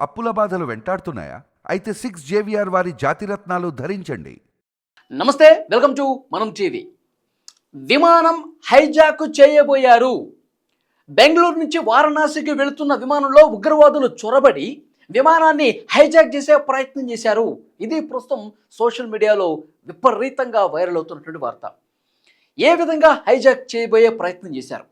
అప్పుల బాధలు వెంటాడుతున్నాయా? అయితే సిక్స్ జేవిఆర్ వారి జాతిరత్నాలు ధరించండి. నమస్తే వెల్కమ్ టు మనం టీవీ. విమానం హైజాక్ చేయబోయారు. బెంగళూరు నుంచి వారణాసికి వెళుతున్న విమానంలో ఉగ్రవాదులు చొరబడి విమానాన్ని హైజాక్ చేసే ప్రయత్నం చేశారు. ఇది ప్రస్తుతం సోషల్ మీడియాలో విపరీతంగా వైరల్ అవుతున్నటువంటి వార్త. ఏ విధంగా హైజాక్ చేయబోయే ప్రయత్నం చేశారు?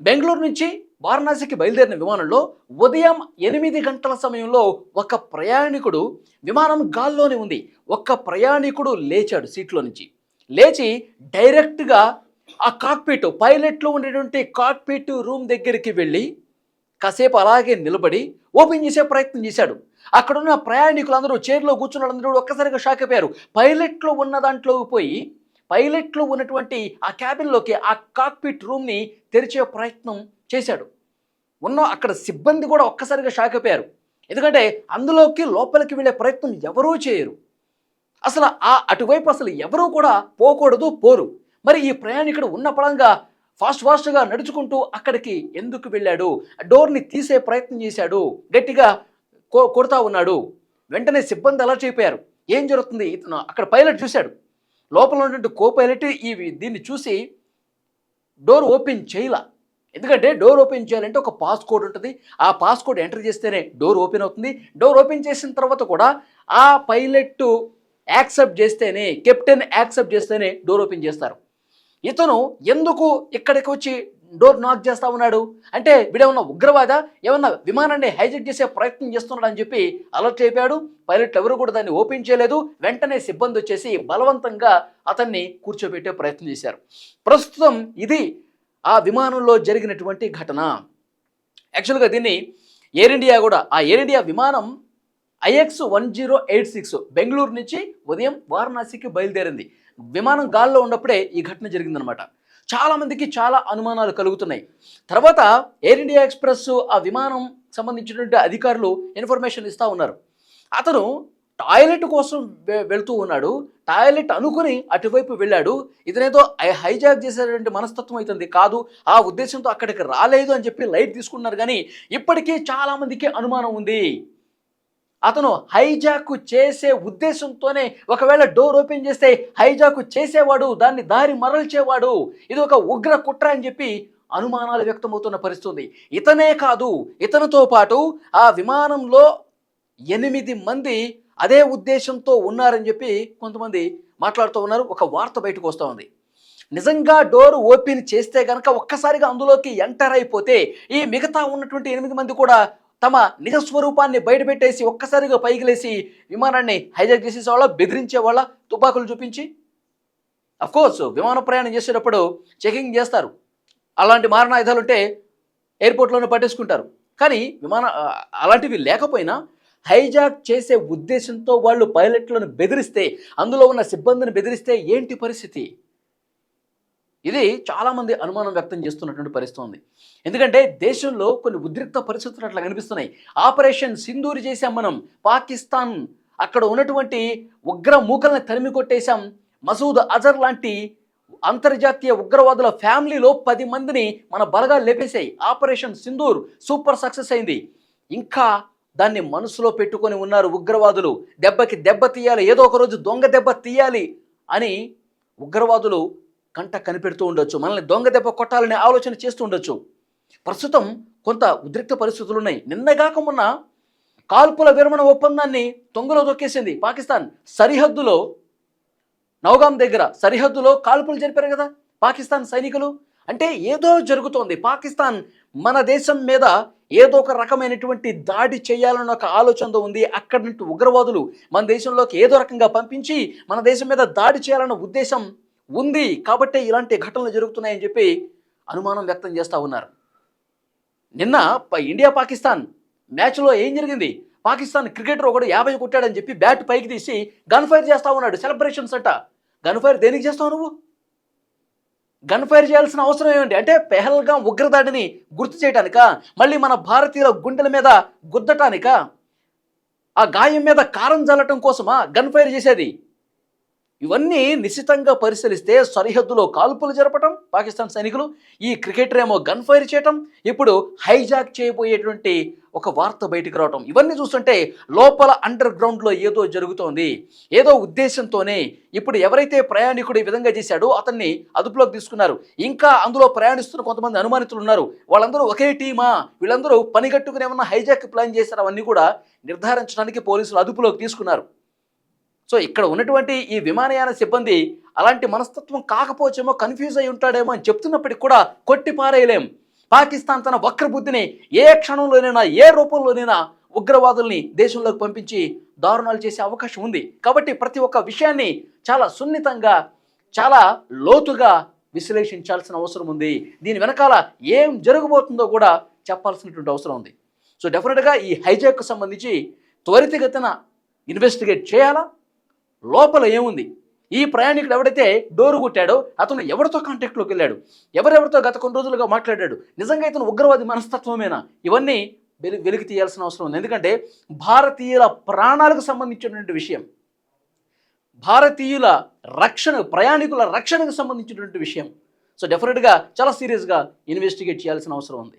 బెంగళూరు నుంచి వారణాసికి బయలుదేరిన విమానంలో ఉదయం ఎనిమిది గంటల సమయంలో ఒక ప్రయాణికుడు విమానం గాల్లోనే ఉంది. ఒక్క ప్రయాణికుడు లేచాడు సీట్లో నుంచి. లేచి డైరెక్ట్గా ఆ కాక్పీట్ పైలట్లో ఉండేటువంటి కాక్పీట్ రూమ్ దగ్గరికి వెళ్ళి కాసేపు అలాగే నిలబడి ఓపెన్ చేసే ప్రయత్నం చేశాడు. అక్కడున్న ప్రయాణికులందరూ చైర్లో కూర్చున్న వాళ్ళందరూ ఒక్కసారిగా షాక్ అయిపోయారు. పైలట్లో ఉన్న దాంట్లోకి పోయి పైలట్లో ఉన్నటువంటి ఆ క్యాబిన్లోకి ఆ కాక్పిట్ రూమ్ని తెరిచే ప్రయత్నం చేశాడు. ఉన్న అక్కడ సిబ్బంది కూడా ఒక్కసారిగా షాక్ అయిపోయారు. ఎందుకంటే అందులోకి లోపలికి వెళ్ళే ప్రయత్నం ఎవరూ చేయరు. అసలు ఆ అటువైపు అసలు ఎవరూ కూడా పోకూడదు పోరు. మరి ఈ ప్రయాణికుడు ఉన్న పడంగా ఫాస్ట్ ఫాస్ట్గా నడుచుకుంటూ అక్కడికి ఎందుకు వెళ్ళాడు? డోర్ని తీసే ప్రయత్నం చేశాడు. గట్టిగా కో కొడతా ఉన్నాడు. వెంటనే సిబ్బంది అలా చేయిపోయారు ఏం జరుగుతుంది? ఇతను అక్కడ పైలట్ చూశాడు. లోపల ఉన్నటువంటి కో పైలట్ ఈ దీన్ని చూసి డోర్ ఓపెన్ చేయలా. ఎందుకంటే డోర్ ఓపెన్ చేయాలంటే ఒక పాస్ కోడ్ ఉంటుంది. ఆ పాస్ కోడ్ ఎంటర్ చేస్తేనే డోర్ ఓపెన్ అవుతుంది. డోర్ ఓపెన్ చేసిన తర్వాత కూడా ఆ పైలట్ యాక్సెప్ట్ చేస్తేనే కెప్టెన్ యాక్సెప్ట్ చేస్తేనే డోర్ ఓపెన్ చేస్తారు. ఇతను ఎందుకు ఇక్కడికి వచ్చి డోర్ నాక్ చేస్తా ఉన్నాడు? అంటే వీడేమన్నా ఉగ్రవాద? ఏమన్నా విమానాన్ని హైజెక్ చేసే ప్రయత్నం చేస్తున్నాడు అని చెప్పి అలర్ట్ అయిపోయాడు. పైలట్లు ఎవరు కూడా దాన్ని ఓపెన్ చేయలేదు. వెంటనే సిబ్బంది వచ్చేసి బలవంతంగా అతన్ని కూర్చోబెట్టే ప్రయత్నం చేశారు. ప్రస్తుతం ఇది ఆ విమానంలో జరిగినటువంటి ఘటన. యాక్చువల్గా దీన్ని ఎయిర్ ఇండియా కూడా ఆ ఎయిర్ ఇండియా విమానం IX one zero eight six Bengaluru నుంచి ఉదయం వారణాసికి బయలుదేరింది. విమానం గాల్లో ఉన్నప్పుడే ఈ ఘటన జరిగిందనమాట చాలామందికి చాలా అనుమానాలు కలుగుతున్నాయి. తర్వాత ఎయిర్ ఇండియా ఎక్స్ప్రెస్ ఆ విమానం సంబంధించినటువంటి అధికారులు ఇన్ఫర్మేషన్ ఇస్తూ ఉన్నారు. అతను టాయిలెట్ కోసం వెళ్తూ ఉన్నాడు. టాయిలెట్ అనుకుని అటువైపు వెళ్ళాడు. ఇతనేదో హైజాక్ చేసేటువంటి మనస్తత్వం అవుతుంది కాదు. ఆ ఉద్దేశంతో అక్కడికి రాలేదు అని చెప్పి లైట్ తీసుకున్నారు కానీ ఇప్పటికీ చాలామందికి అనుమానం ఉంది. అతను హైజాక్ చేసే ఉద్దేశంతోనే ఒకవేళ డోర్ ఓపెన్ చేస్తే హైజాక్ చేసేవాడు దాన్ని దారి మరల్చేవాడు. ఇది ఒక ఉగ్ర కుట్ర అని చెప్పి అనుమానాలు వ్యక్తమవుతున్న పరిస్థితి ఇతనే కాదు. ఇతనితో పాటు ఆ విమానంలో ఎనిమిది మంది అదే ఉద్దేశంతో ఉన్నారని చెప్పి కొంతమంది మాట్లాడుతూ ఉన్నారు. ఒక వార్త బయటకు వస్తూ ఉంది. నిజంగా డోర్ ఓపెన్ చేస్తే కనుక ఒక్కసారిగా అందులోకి ఎంటర్ అయిపోతే ఈ మిగతా ఉన్నటువంటి ఎనిమిది మంది కూడా తమ నిజ స్వరూపాన్ని బయటపెట్టేసి ఒక్కసారిగా పైకి లేసి విమానాన్ని హైజాక్ చేసేసేవాళ్ళ బెదిరించేవాళ్ళ తుపాకులు చూపించి అఫ్కోర్స్ విమాన ప్రయాణం చేసేటప్పుడు చెకింగ్ చేస్తారు. అలాంటి మారణాయుధాలు ఉంటే ఎయిర్పోర్ట్లోనే పట్టేసుకుంటారు. కానీ విమాన అలాంటివి లేకపోయినా హైజాక్ చేసే ఉద్దేశంతో వాళ్ళు పైలట్లను బెదిరిస్తే అందులో ఉన్న సిబ్బందిని బెదిరిస్తే ఏంటి పరిస్థితి? ఇది చాలామంది అనుమానం వ్యక్తం చేస్తున్నటువంటి పరిస్థితి ఉంది. ఎందుకంటే దేశంలో కొన్ని ఉద్రిక్త పరిస్థితులు అట్లా కనిపిస్తున్నాయి. ఆపరేషన్ సింధూరి చేశాం మనం పాకిస్తాన్ అక్కడ ఉన్నటువంటి ఉగ్ర మూకల్ని తరిమి కొట్టేశాం. మసూద్ అజర్ లాంటి అంతర్జాతీయ ఉగ్రవాదుల ఫ్యామిలీలో పది మందిని మన బలగా లేపేశాయి. ఆపరేషన్ సింధూర్ సూపర్ సక్సెస్ అయింది. ఇంకా దాన్ని మనసులో పెట్టుకొని ఉన్నారు ఉగ్రవాదులు. దెబ్బకి దెబ్బ తీయాలి ఏదో ఒక రోజు దొంగ దెబ్బ తీయాలి అని ఉగ్రవాదులు కంట కనిపెడుతూ ఉండొచ్చు. మనల్ని దొంగ దెబ్బ కొట్టాలనే ఆలోచన చేస్తూ ఉండొచ్చు. ప్రస్తుతం కొంత ఉద్రిక్త పరిస్థితులు ఉన్నాయి. నిన్నగాక మొన్న కాల్పుల విరమణ ఒప్పందాన్ని తొంగలో దొక్కేసింది పాకిస్తాన్. సరిహద్దులో నౌగాం దగ్గర సరిహద్దులో కాల్పులు జరిపారు కదా పాకిస్తాన్ సైనికులు. అంటే ఏదో జరుగుతోంది. పాకిస్తాన్ మన దేశం మీద ఏదో ఒక రకమైనటువంటి దాడి చేయాలన్న ఒక ఆలోచనతో ఉంది. అక్కడి నుండి ఉగ్రవాదులు మన దేశంలోకి ఏదో రకంగా పంపించి మన దేశం మీద దాడి చేయాలన్న ఉద్దేశం ఉంది. కాబట్టి ఇలాంటి ఘటనలు జరుగుతున్నాయని చెప్పి అనుమానం వ్యక్తం చేస్తూ ఉన్నారు. నిన్న ఇండియా పాకిస్తాన్ మ్యాచ్లో ఏం జరిగింది? పాకిస్తాన్ క్రికెటర్ ఒకడు యాభై కొట్టాడని చెప్పి బ్యాట్ పైకి తీసి గన్ ఫైర్ చేస్తా ఉన్నాడు. సెలబ్రేషన్స్ అట. గన్ ఫైర్ దేనికి చేస్తావు నువ్వు? గన్ ఫైర్ చేయాల్సిన అవసరం ఏమిటి అంటే పెహల్గా ఉగ్రదాడిని గుర్తు చేయటానికా? మళ్ళీ మన భారతీయుల గుండెల మీద గుద్దటానికా? ఆ గాయం మీద కారం జల్లటం కోసమా గన్ ఫైర్ చేసేది? ఇవన్నీ నిశితంగా పరిశీలిస్తే సరిహద్దులో కాల్పులు జరపటం పాకిస్తాన్ సైనికులు ఈ క్రికెటర్ ఏమో గన్ ఫైర్ చేయటం ఇప్పుడు హైజాక్ చేయబోయేటువంటి ఒక వార్త బయటకు రావటం. ఇవన్నీ చూస్తుంటే లోపల అండర్ గ్రౌండ్లో ఏదో జరుగుతోంది. ఏదో ఉద్దేశంతోనే ఇప్పుడు ఎవరైతే ప్రయాణికుడు ఈ విధంగా చేశాడో అతన్ని అదుపులోకి తీసుకున్నారు. ఇంకా అందులో ప్రయాణిస్తున్న కొంతమంది అనుమానితులు ఉన్నారు. వాళ్ళందరూ ఒకే టీమా? వీళ్ళందరూ పనిగట్టుకుని ఏమన్నా హైజాక్ ప్లాన్ చేశారు? అవన్నీ కూడా నిర్ధారించడానికి పోలీసులు అదుపులోకి తీసుకున్నారు. సో ఇక్కడ ఉన్నటువంటి ఈ విమానయాన సిబ్బంది అలాంటి మనస్తత్వం కాకపోవచ్చేమో కన్ఫ్యూజ్ అయి ఉంటాడేమో అని చెప్తున్నప్పటికి కూడా కొట్టి పారేయలేం పాకిస్తాన్ తన వక్రబుద్ధిని ఏ క్షణంలోనైనా ఏ రూపంలోనైనా ఉగ్రవాదుల్ని దేశంలోకి పంపించి దారుణాలు చేసే అవకాశం ఉంది. కాబట్టి ప్రతి ఒక్క విషయాన్ని చాలా సున్నితంగా చాలా లోతుగా విశ్లేషించాల్సిన అవసరం ఉంది. దీని వెనకాల ఏం జరగబోతుందో కూడా చెప్పాల్సినటువంటి అవసరం ఉంది. సో డెఫినెట్గా ఈ హైజాక్కు సంబంధించి త్వరితగతిన ఇన్వెస్టిగేట్ చేయాలా? లోపల ఏముంది? ఈ ప్రయాణికుడు ఎవడైతే డోరు కొట్టాడో అతను ఎవరితో కాంటాక్ట్లోకి వెళ్ళాడు? ఎవరెవరితో గత కొన్ని రోజులుగా మాట్లాడాడు? నిజంగా ఇతను ఉగ్రవాది మనస్తత్వమేనా? ఇవన్నీ వెలు వెలికి తీయాల్సిన అవసరం ఉంది. ఎందుకంటే భారతీయుల ప్రాణాలకు సంబంధించినటువంటి విషయం భారతీయుల రక్షణ ప్రయాణికుల రక్షణకు సంబంధించినటువంటి విషయం. సో డెఫినెట్గా చాలా సీరియస్గా ఇన్వెస్టిగేట్ చేయాల్సిన అవసరం ఉంది.